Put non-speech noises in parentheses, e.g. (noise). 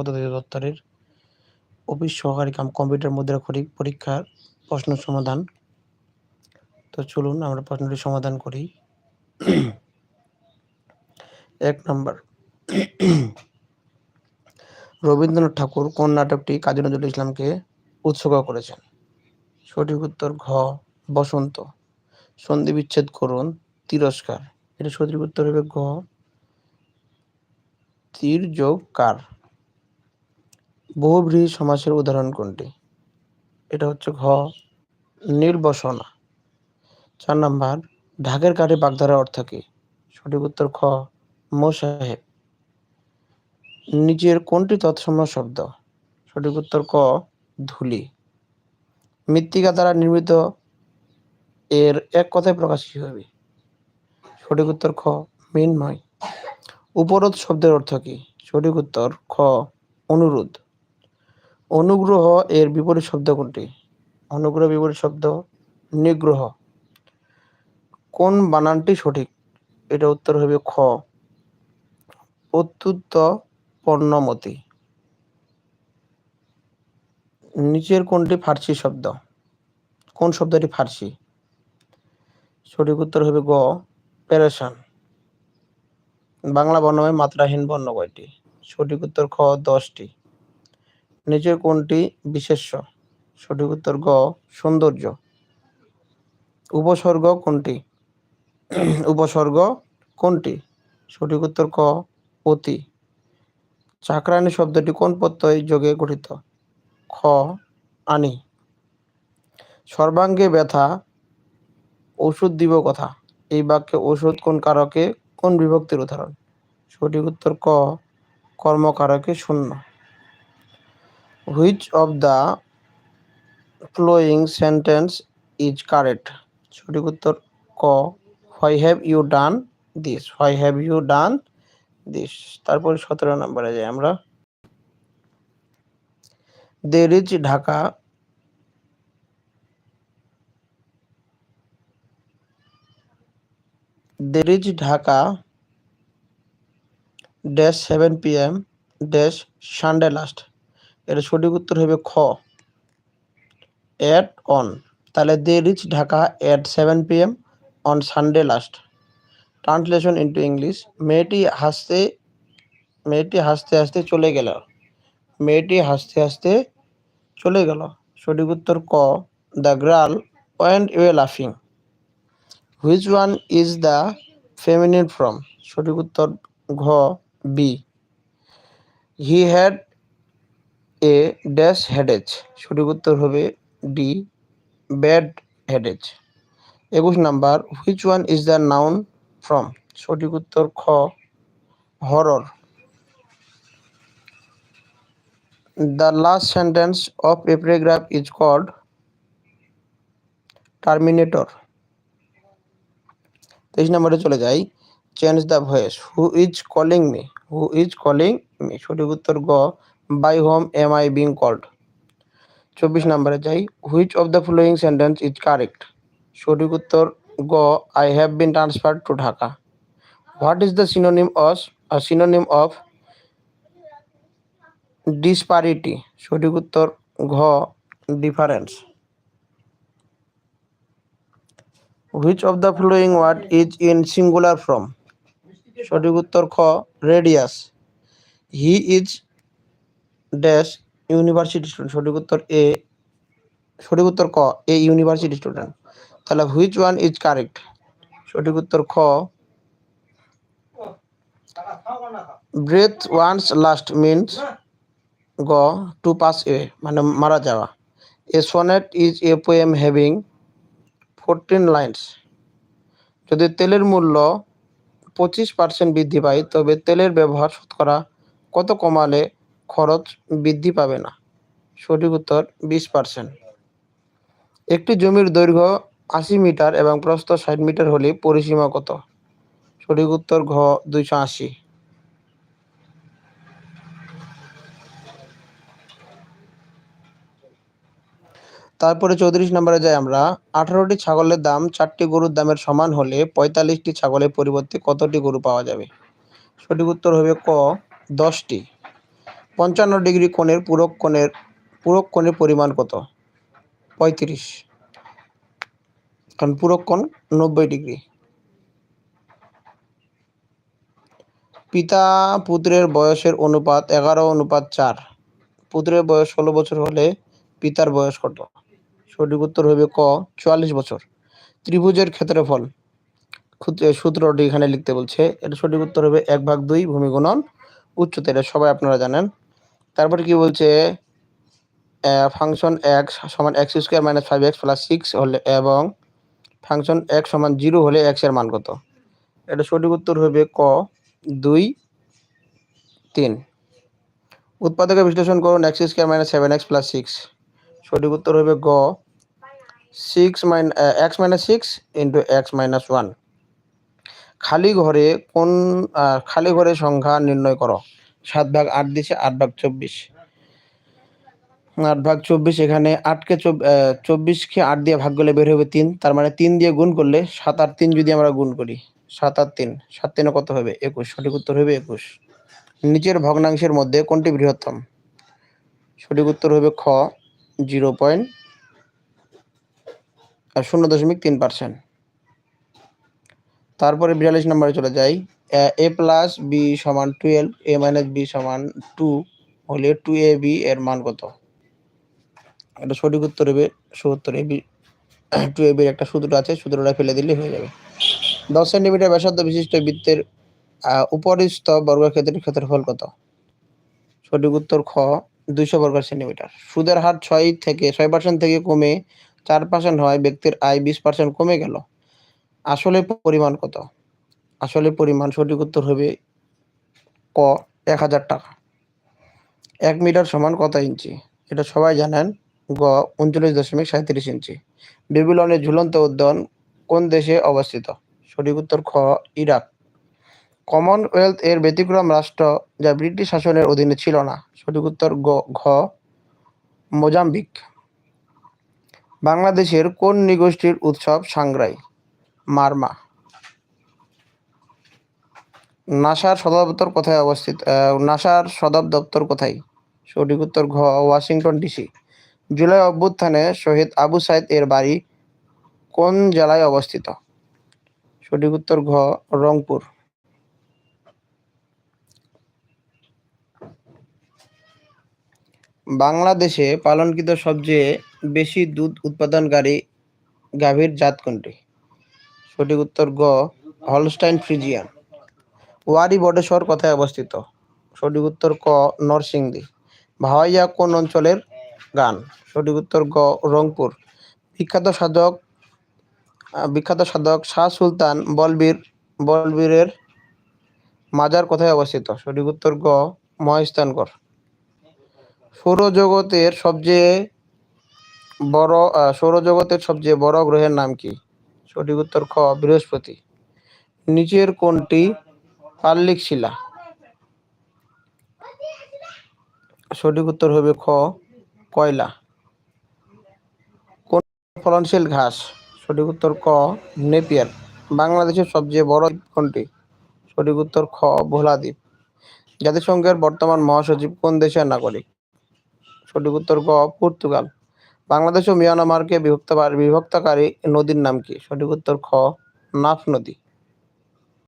সম্পদ অধিদপ্তরের অফিস সহকারী কাম কম্পিউটার মুদ্রাক্ষরিক পরীক্ষার প্রশ্ন সমাধান। তো চলুন আমরা প্রশ্নটি সমাধান করি। এক নম্বর। রবীন্দ্রনাথ ঠাকুর কোন নাটকটি কাজী নজরুল ইসলামকে উৎসর্গ করেছেন? সঠিক উত্তর ঘ, বসন্ত। সন্ধি বিচ্ছেদ করুন, তিরস্কার। এটা সঠিক উত্তর হবে ঘ। তীর যোগ কার? বহুব্রীহি সমাসের উদাহরণ কোনটি? এটা হচ্ছে ঘ নির্বসনা চার নাম্বার, ঢাকের কাঠে বাগধারা অর্থ কি? সঠিক উত্তর খ মোসাহেব নিচের কোনটি তৎসম শব্দ? সঠিক উত্তর ক, ধুলি। মৃত্তিকা দ্বারা নির্মিত এর এক কথায় প্রকাশ কি হবে? সঠিক উত্তর খ, মিনময়। উপরোধ শব্দের অর্থ কি? সঠিক উত্তর খ, অনুরোধ। অনুগ্রহ এর বিপরীত শব্দ কোনটি? অনুগ্রহ বিপরীত শব্দ, নিগ্রহ। কোন বানানটি সঠিক? এটা উত্তর হবে খ। প্রত্যুত্ত পণ্যমতি। নিচের কোনটি ফার্সি শব্দ? কোন শব্দটি ফার্সি? সঠিক উত্তর হবে গ, পেরেশান। বাংলা বর্ণময় মাত্রাহীন বর্ণ কয়টি? সঠিক উত্তর খ দশটি। নিচের কোনটি বিশেষ্য? সঠিক উত্তর গ, সৌন্দর্য। উপসর্গ কোনটি? (clears throat) উপসর্গ কোনটি? সঠিক উত্তর ক, অতি। চাকরানি শব্দটি কোন প্রত্যয় যোগে গঠিত? খ, আনি। সর্বাঙ্গে ব্যথা, ওষুধ দিব কথা। এই বাক্যে ওষুধ কোন কারকে? কোন বিভক্তির উদাহরণ? সঠিক উত্তর ক, কর্মকারকে শূন্য। Which of the following sentence is correct সঠিক উত্তর ক। Why have you done this why have you done this তারপর সতেরো নম্বরে যাই আমরা। They reach Dhaka they reach Dhaka dash seven P M dash Sunday last এর সঠিক উত্তর হবে খ। এট অন তাহলে they reach Dhaka at seven P M on Sunday last translation into English মেয়েটি হাসতে মেয়েটি হাসতে হাসতে চলে গেল। মেয়েটি হাসতে হাসতে চলে গেল। সঠিক উত্তর ক দ্য গ্রাল ওয়েন্ট ইউ লাফিং which one is the feminine form সঠিক উত্তর ঘ B he had a dash headache সঠিক উত্তর হবে ডি ব্যাড হেডেজ একুশ number which one is the noun form সঠিক উত্তর খ horror the last sentence of a paragraph is called terminator তেইশ নম্বরে চলে যাই। Change the voice who is calling me who is calling me সঠিক উত্তর গ। By home am I being called চব্বিশ নম্বরে যাই। Which of the following sentence is correct সঠিক উত্তর গ I have been transferred to Dhaka what is the synonym অস সিনোনিম অফ ডিসপারিটি সঠিক উত্তর ঘ difference which of the following word is in singular form সঠিক উত্তর খ radius he is dash university student সঠিক উত্তর এ সঠিক উত্তর ক এ ইউনিভার্সিটি স্টুডেন্ট তাহলে হুইচ ওয়ান ইজ কারেক্ট সঠিক উত্তর খ। ব্রেথ ওয়ান্স লাস্ট মিনস গ টু পাস এ মানে মারা যাওয়া। A sonnet is a poem having fourteen lines যদি তেলের মূল্য পঁচিশ পার্সেন্ট বৃদ্ধি পায়, তবে তেলের ব্যবহার শতকরা কত কমালে খরচ বৃদ্ধি পাবে না। সঠিক উত্তর, বিশ পার্সেন্ট একটি জমির দৈর্ঘ্য আশি মিটার এবং প্রস্থ ষাট মিটার হলে পরিসীমা কত? সঠিক উত্তর, ঘ, দুইশো আশি। তারপরে চৌত্রিশ নম্বরে যাই আমরা। আঠারোটি ছাগলের দাম চারটি গরুর দামের সমান হলে পঁয়তাল্লিশটি ছাগলের পরিবর্তে কতটি গরু পাওয়া যাবে? সঠিক উত্তর হবে ক, দশটি। পঞ্চান্ন ডিগ্রি কোণের পূরক কোণের পূরক কোণের পরিমাণ কত? পঁয়ত্রিশ। কারণ পূরক কোণ নব্বই ডিগ্রি। পিতা পুত্রের বয়সের অনুপাত এগারো, অনুপাত চার। পুত্রের বয়স ষোলো বছর হলে পিতার বয়স কত? সঠিক উত্তর হবে ক, চুয়াল্লিশ বছর। ত্রিভুজের ক্ষেত্রফল। সূত্রটি এখানে লিখতে বলছে। এটা সঠিক উত্তর হবে এক ভাগ দুই ভূমি গুণন উচ্চতা। এটা সবাই আপনারা জানেন। তারপরে কি বলছে? ফাংশন এক্স সমান x square minus five x plus six হলে, এবং ফাংশন এক্স সমান জিরো হলে এক্সের মান কত? এটা সঠিক উত্তর হবে ক, দুই, তিন। উৎপাদকে বিশ্লেষণ করুন x square minus seven x plus six সঠিক উত্তর হবে গ six minus x minus six into x minus one খালি ঘরে কোন খালি ঘরের সংখ্যা নির্ণয় করো। সাত ভাগ আট দিছে, আট ভাগ চব্বিশ। আট ভাগ চব্বিশ এখানে আটকে চব্বিশকে আট দিয়ে ভাগ করলে বের হবে তিন, তার মানে তিন দিয়ে গুণ করলে সাত আর তিন যদি আমরা গুণ করি, সাত আর তিন, সাত তিনে কত হবে? একুশ। সঠিক উত্তর হবে একুশ। নিচের ভগ্নাংশের মধ্যে কোনটি বৃহত্তম? সঠিক উত্তর হবে খ, জিরো পয়েন্ট শূন্য দশমিক তিন পার্সেন্ট। তারপরে বিয়াল্লিশ নম্বরে চলে যাই। এ প্লাস বি সমান টুয়েলভ, এ মাইনাস বি সমান টু, হলে টু এ বি এর মান কত? এটা সঠিক উত্তর হবে সত্তর, এ বি, টু এ বির একটা সূত্র আছে, সূত্রটা ফেলে দিলে হয়ে যাবে। দশ সেন্টিমিটার ব্যাসার্ধ বিশিষ্ট বৃত্তের উপরিস্থ বর্গক্ষেত্রের ক্ষেত্রফল কত? সঠিক উত্তর খ, দুইশো বর্গ সেন্টিমিটার। সুদের হার ছয় থেকে, ছয় পার্সেন্ট থেকে কমে চার পার্সেন্ট হয়, ব্যক্তির আয় বিশ পার্সেন্ট কমে গেল। আসলে পরিমাণ কত? আসলে পরিমাণ সঠিক উত্তর হবে ক, এক হাজার টাকা। এক মিটার সমান কত ইঞ্চি? এটা সবাই জানেন, গ, উনচল্লিশ দশমিক সাঁত্রিশ ইঞ্চি। বেবিলনের ঝুলন্ত উদ্যান কোন দেশে অবস্থিত? সঠিক উত্তর খ, ইরাক। কমনওয়েলথ এর ব্যতিক্রম রাষ্ট্র যা ব্রিটিশ শাসনের অধীনে ছিল না। সঠিক উত্তর গ, ঘ, মোজাম্বিক। বাংলাদেশের কোন নৃগোষ্ঠীর উৎসব সাংগ্রাই মারমা। নাসার সদর দপ্তর কোথায় অবস্থিত? নাসার সদর দপ্তর কোথায়? সঠিক উত্তর ঘ, ওয়াশিংটন ডিসি জুলাই অভ্যুত্থানে শহীদ আবু সাইদ এর বাড়ি কোন জেলায় অবস্থিত? সঠিক উত্তর ঘ, রংপুর। বাংলাদেশে পালনকৃত সবচেয়ে বেশি দুধ উৎপাদনকারী গাভীর জাত কোনটি সঠিক উত্তর গ হলস্টাইন ফ্রিজিয়ান। ওয়ারি বটেশ্বর কোথায় অবস্থিত? সঠিক উত্তর ক, নরসিংদী। ভাওয়াইয়া কোন অঞ্চলের গান? সঠিক উত্তর গ, রংপুর। বিখ্যাত সাধক বিখ্যাত সাধক শাহ সুলতান বলবীর, বলবীরের মাজার কোথায় অবস্থিত? সঠিক উত্তর গ মহাস্থানগড় সৌরজগতের সবচেয়ে বড় সৌরজগতের সবচেয়ে বড় গ্রহের নাম কি? সঠিক উত্তর খ, বৃহস্পতি। নিচের কোনটি পার্লিক শিলা সঠিক উত্তর হবে খ, কয়লা। কোন ফলনশীল ঘাস? সঠিক উত্তর ক, নেপিয়ার। বাংলাদেশের সবচেয়ে বড় কোনটি? সঠিক উত্তর খ, ভোলা দ্বীপ। জাতিসংঘের বর্তমান মহাসচিব কোন দেশের নাগরিক? সঠিক উত্তর ক, পর্তুগাল। বাংলাদেশ ও মিয়ানমারকে বিভক্ত বিভক্তকারী নদীর নাম কি? সঠিক উত্তর খ, নাফ নদী।